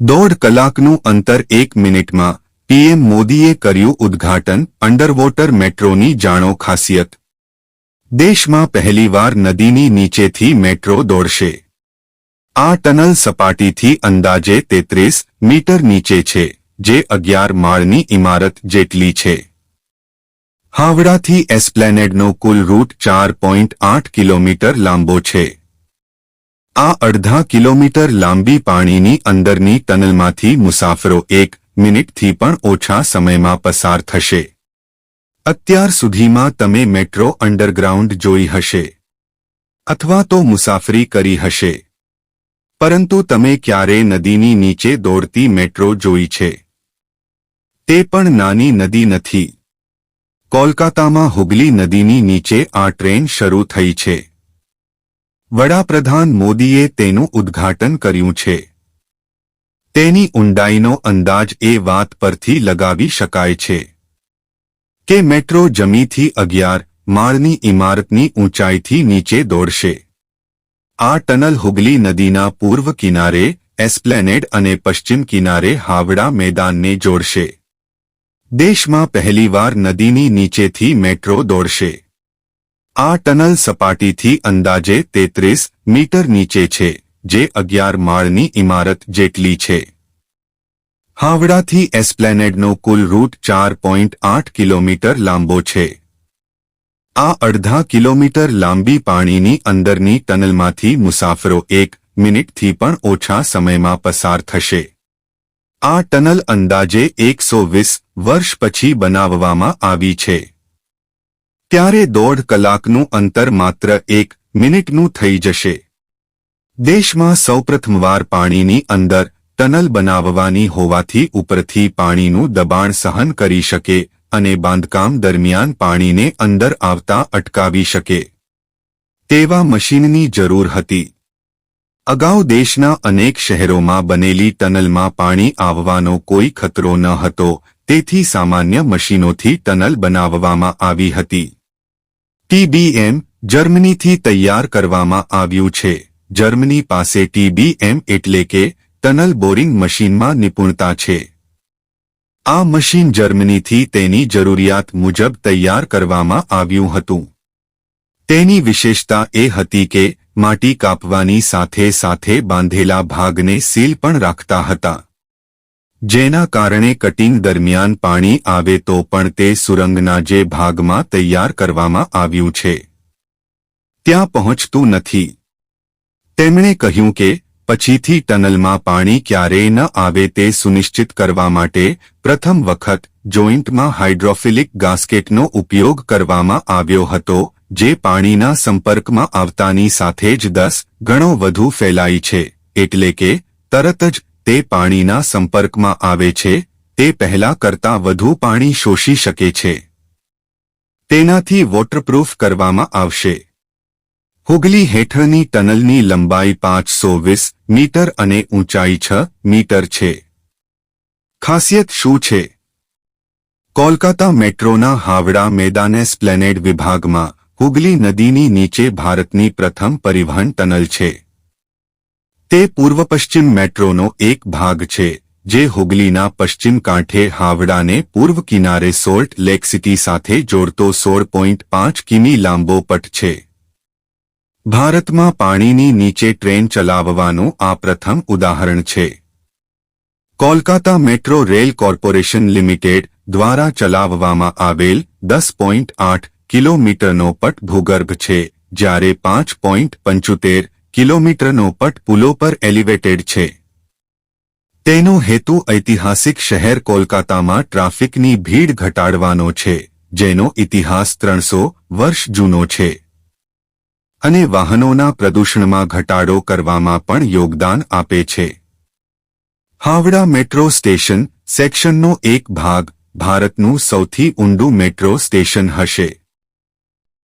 દોઢ કલાકનું અંતર એક મિનિટમાં પીએમ મોદીએ કર્યું ઉદ્ઘાટન અંડરવોટર મેટ્રોની જાણો ખાસિયત. દેશમાં પહેલીવાર નદીની નીચેથી મેટ્રો દોડશે. આ ટનલ સપાટીથી અંદાજે તેત્રીસ મીટર નીચે છે, જે અગિયાર માળની ઇમારત જેટલી છે. હાવડાથી એસ્પ્લેનેડનો કુલ રૂટ ચાર પોઈન્ટ આઠ કિલોમીટર લાંબો છે. આ અડધા કિલોમીટર લાંબી પાણીની અંદરની ટનલમાંથી મુસાફરો એક મિનિટથી પણ ઓછા સમયમાં પસાર થશે. અત્યાર સુધીમાં તમે મેટ્રો અંડરગ્રાઉન્ડ જોઈ હશે. અથવા તો મુસાફરી કરી હશે. પરંતુ તમે ક્યારે નદીની નીચે દોડતી મેટ્રો જોઈ છે? તે પણ નાની નદી નથી. કોલકાતામાં હુગલી નદીની નીચે આ ટ્રેન શરૂ થઈ છે. વડાપ્રધાન મોદીએ તેનું ઉદ્ઘાટન કર્યું છે. તેની ઊંડાઈનો અંદાજ એ વાત પરથી લગાવી શકાય છે. કે મેટ્રો જમીથી અગિયાર માળની ઇમારતની ઊંચાઈથી નીચે દોડશે. આ ટનલ હુગલી નદીના પૂર્વ કિનારે, એસ્પ્લેનેડ અને પશ્ચિમ કિનારે હાવડા મેદાનને જોડશે. દેશમાં પહેલીવાર નદીની નીચેથી મેટ્રો દોડશે. આ ટનલ સપાટીથી અંદાજે તેત્રીસ મીટર નીચે છે, જે અગિયાર માળની ઇમારત જેટલી છે. હાવડાથી એસ્પ્લેનેડનો કુલ રૂટ ચાર પોઈન્ટ આઠ કિલોમીટર લાંબો છે. આ અડધા કિલોમીટર લાંબી પાણીની અંદરની ટનલમાંથી મુસાફરો એક મિનિટથી પણ ઓછા સમયમાં પસાર થશે. આ ટનલ અંદાજે એકસો વીસ વર્ષ પછી બનાવવામાં આવી છે. ત્યારે દોઢ કલાકનું અંતર માત્ર એક મિનિટનું થઈ જશે. દેશમાં સૌપ્રથમવાર પાણીની અંદર ટનલ બનાવવાની હોવાથી ઉપરથી પાણીનું દબાણ સહન કરી શકે અને બાંધકામ દરમિયાન પાણીને અંદર આવતા અટકાવી શકે. તેવા મશીનની જરૂર હતી. અગાઉ દેશના અનેક શહેરોમાં બનેલી ટનલમાં પાણી આવવાનો કોઈ ખતરો ન હતો તેથી સામાન્ય મશીનોથી ટનલ બનાવવામાં આવી હતી. ટીબીએમ જર્મનીથી તૈયાર કરવામાં આવ્યું છે. જર્મની પાસે ટીબીએમ એટલે કે ટનલ બોરિંગ મશીનમાં નિપુણતા છે. આ મશીન જર્મનીથી તેની જરૂરિયાત મુજબ તૈયાર કરવામાં આવ્યું હતું. તેની વિશેષતા એ હતી કે માટી કાપવાની સાથે સાથે બાંધેલા ભાગને સીલ પણ રાખતા હતા. જેના કારણે કટિંગ દરમિયાન પાણી આવે તો પણ તે સુરંગના જે ભાગમાં તૈયાર કરવામાં આવ્યું છે. ત્યાં પહોંચતું નથી. તેમણે કહ્યું કે, પછીથી ટનલમાં પાણી ક્યારેય ન આવે તે સુનિશ્ચિત કરવા માટે પ્રથમ વખત જોઇન્ટમાં હાઇડ્રોફિલિક ગાસ્કેટનો ઉપયોગ કરવામાં આવ્યો હતો, જે પાણીના સંપર્કમાં આવતાની સાથે જ દસ ગણો વધુ ફેલાઈ છે, એટલે કે તરત જ તે પાણીના સંપર્કમાં આવે છે, તે પહેલા કરતાં વધુ પાણી શોષી શકે છે. તેનાથી વોટરપ્રૂફ કરવામાં આવશે. હુગલી હેઠળની ટનલની લંબાઈ પાંચસો વીસ મીટર અને ઊંચાઈ છ મીટર છે. ખાસિયત શું છે? કોલકાતા મેટ્રોના હાવડા મેદાને સ્પ્લેનેડ વિભાગમાં હુગલી નદીની નીચે ભારતની પ્રથમ પરિવહન ટનલ છે. તે પૂર્વ પશ્ચિમ મેટ્રોનો એક ભાગ છે, જે હુગલીના પશ્ચિમ કાંઠે હાવડાને પૂર્વ કિનારે સોલ્ટ લેક સિટી સાથે જોડતો સોળ પોઈન્ટ પાંચ કિમી લાંબો પટ છે. ભારતમાં પાણીની નીચે ટ્રેન ચલાવવાનું આ પ્રથમ ઉદાહરણ છે. Kolkata metro rail corporation limited દ્વારા ચલાવવામાં આવેલ દસ પોઈન્ટ આઠ કિલોમીટરનો પટ ભૂગર્ભ છે, જ્યારે પાંચ પોઈન્ટ પંચોતેર કિલોમીટરનો પટ પુલો પર એલિવેટેડ છે. તેનો હેતુ ઐતિહાસિક શહેર કોલકાતામાં ટ્રાફિકની ભીડ ઘટાડવાનો છે, જેનો ઇતિહાસ ત્રણસો વર્ષ જૂનો છે. અને વાહનોના પ્રદૂષણમાં ઘટાડો કરવામાં પણ યોગદાન આપે છે. હાવડા મેટ્રો સ્ટેશન સેક્શનનો એક ભાગ ભારતનું સૌથી ઊંડું મેટ્રો સ્ટેશન હશે.